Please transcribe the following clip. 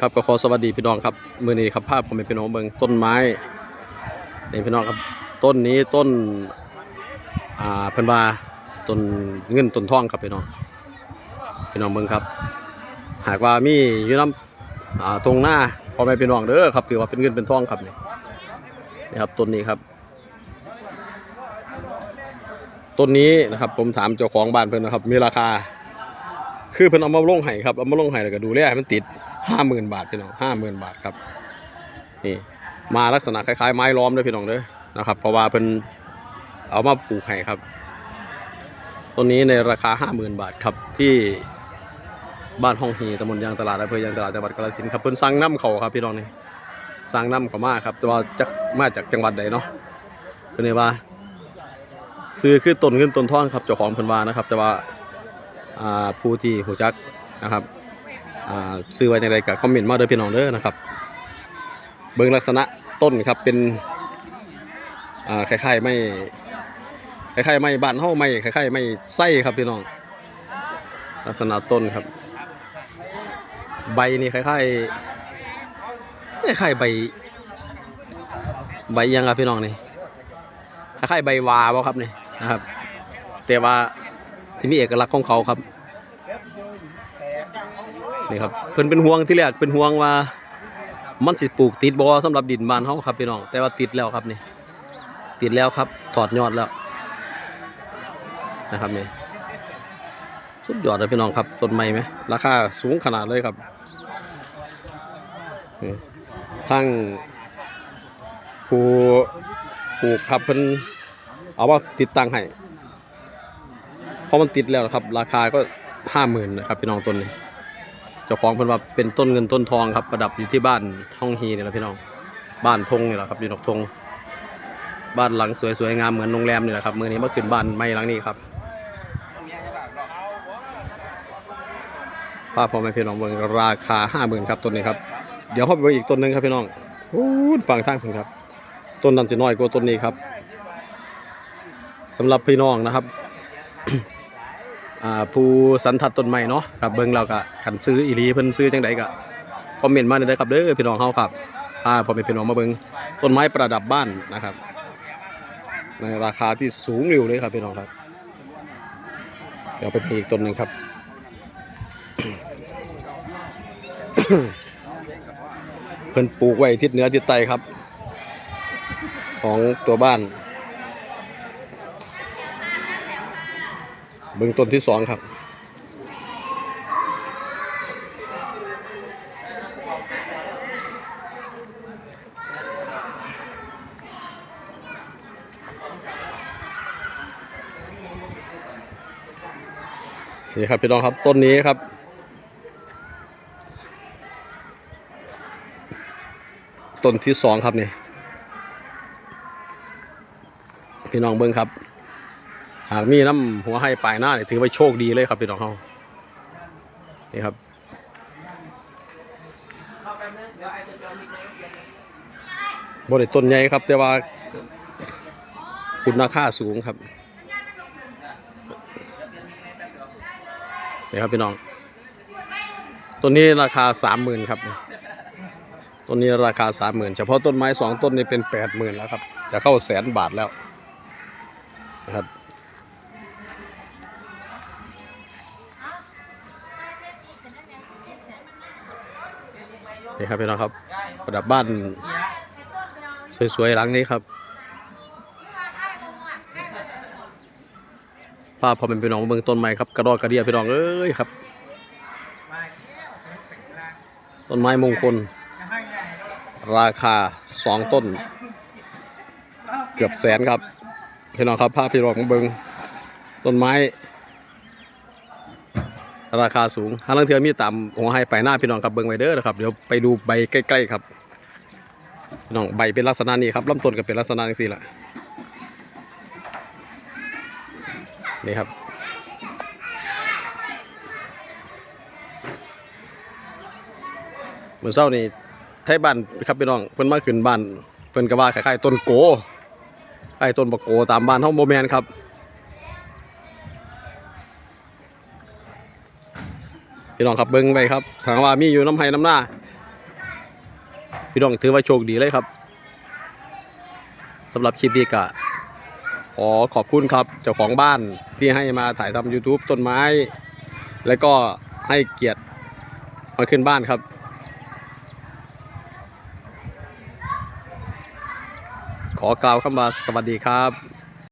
ครับก็ขอสวัสดีพี่น้องครับมือนี้ครับภาพผมเป็นพี่น้องเบิงต้นไม้นี่พี่น้องครับต้นนี้ต้นอ่าพิ่นวาต้นเงินต้นทองครับพี่น้องพี่น้องเบิงครับ หากว่ามีอยู่น้ำอ่าตรงหน้าพ่อแม่พี่น้องเด้อครับถือว่าเป็นเงินเป็นทองครับนี่นี่ครับต้นนี้ครับต้นนี้นะครับผมถามเจ้าของบ้านเพิ่อนนะครับมีราคา คือเพิ่นเอามาลงให้ครับเอามาลงให้แล้วก็ดูแลให้มันติด ห้าหมื่นบาทพี่น้องห้าหมื่นบาทครับนี่มาลักษณะคล้ายๆไม้ล้อมเด้วยพี่น้องเด้อนะครับ เพราะว่าเพิ่นเอามาปลูกให้ครับต้นนี้ในราคาห้าหมื่นบาทครับที่บ้านห้องฮีตำบลยางตลาดอำเภอยางตลาดจังหวัดกาฬสินธุ์ครับเพิ่นสั่งน้ำเขาครับพี่น้องนี่สั่งน้ำเขามาครับแต่ว่าจากมาจากจังหวัดใดเนาะเพิ่นเลยว่า ซื้อคือต้นเงินต้นทองครับเจ้าของเพิ่นว่านะครับ แต่ว่าผู้ที่หูจักนะครับ ซื้อไว้อย่างไรก็คอมเมนต์มาเด้อพี่น้องเด้อนะครับ เบิ่งลักษณะต้นครับเป็นคล้ายๆไม่คล้ายๆไม่บานเฮาไม่คล้ายๆไม่ไส้ครับพี่น้อง ลักษณะต้นครับ ใบนี่คล้ายๆคล้ายๆใบ ใบยังครับพี่น้องนี่คล้ายๆใบวาบ่ครับนี่นะครับ แต่ว่าสิมีเอกลักษณ์ของเขาครับ นี่ครับเพิ่นเป็นห่วงที่แรกเป็นห่วงว่า มันสิปลูกติดบ่สำหรับดินบ้านเฮาครับพี่น้องแต่ว่าติดแล้วครับนี่ติดแล้วครับถอดยอดแล้วนะครับนี่สุดยอดเลยพี่น้องครับต้นไม้ไหมราคาสูงขนาดเลยครับทั้งผู้ปลูกครับเพิ่นเอาว่าติดตั้งให้พอมันติดแล้วครับ ราคาก็ห้าหมื่นนะครับพี่น้องต้นนี้ เจ้าของเพิ่นว่าเป็นต้นเงินต้นทองครับประดับอยู่ที่บ้านท่องฮีนี่แหละพี่น้อง บ้านทงนี่แหละครับอยู่ดอกทง บ้านหลังสวยๆงามเหมือนโรงแรมนี่แหละครับ มือนี้มาขึ้นบ้านไม่หลังนี้ครับภาพพอแม่พี่น้องเบิ่งราคาห้าหมื่นครับต้นนี้ครับ เดี๋ยวเข้าไปเบิ่งอีกต้นหนึงครับพี่น้องพูดฟังทางผมครับ ต้นนั้นจะน้อยกว่าต้นนี้ครับสำหรับพี่น้องนะครับ ผู้สันทัดต้นไม้เนาะครับเบิ่งเราก็ขันซื้ออีหลีเพิ่นซื้อจังใดก็คอมเมนต์มาได้ครับเด้อพี่น้องเฮาครับอ่าพอเป็นพี่น้องมาเบิ่งต้นไม้ประดับบ้านนะครับ ในราคาที่สูงอยู่เลยครับพี่น้องครับเดี๋ยวไปดูอีกต้นหนึ่งครับเพิ่นปลูกไว้ทิศเหนือทิศใต้ครับ ของตัวบ้าน เบื้องต้นที่สองครับนี่ครับพี่น้องครับต้นนี้ครับ ต้นที่สองครับนี่พี่น้องเบิ้งครับ หากมีน้ำหัวให้ปลายหน้าเนี่ยถือว่าโชคดีเลยครับพี่น้องเขานี่ครับบริต้นใหญ่ครับ แต่ว่าคุณค่าสูงครับนี่ครับพี่น้องต้นนี้ราคาสามหมื่นครับต้นนี้ราคาสามหมื่นเฉพาะต้นไม้สองต้นนี้เป็นแปดหมื่นแล้วครับ จะเข้าแสนบาทแล้วนะครับ นี่ครับพี่น้องครับ ประดับบ้าน สวยๆหลังนี้ครับภาพพอเป็นพี่น้องเมืองต้นไม้ครับกระดอกกระเดียพี่น้องเอ้ยครับ ต้นไม้มงคล ราคาสองต้น เกือบแสนครับพี่น้องครับภาพพี่น้องเบิงต้นไม้ ราคาสูงทางลังเทือมีต่ำหัวให้ไปหน้าพี่น้องครับเบิ้งไวเด้อนะครับเดี๋ยวไปดูใบใกล้ๆครับพี่น้องใบเป็นลักษณะนี้ครับลำต้นก็เป็นลักษณะนี้สิละนี่ครับเมื่อเช้านี่ไทยบ้านครับพี่น้องเพิ่นมาขึ้นบ้านเพิ่นก็ว่าคล้ายๆต้นโกคล้ต้นบะโกตามบ้านเฮาบ่แม่นครับ พี่น้องครับเบิ้งไปครับถามว่ามีอยู่น้ำไห้น้ำหน้า พี่น้องถือว่าโชคดีเลยครับสำหรับคลิปนี้ก็ขอขอบคุณครับเจ้าของบ้านที่ให้มาถ่ายทำ YouTube ต้นไม้ แล้วก็ให้เกียรติมาขึ้นบ้านครับ ขอกล่าวคำว่าสวัสดีครับ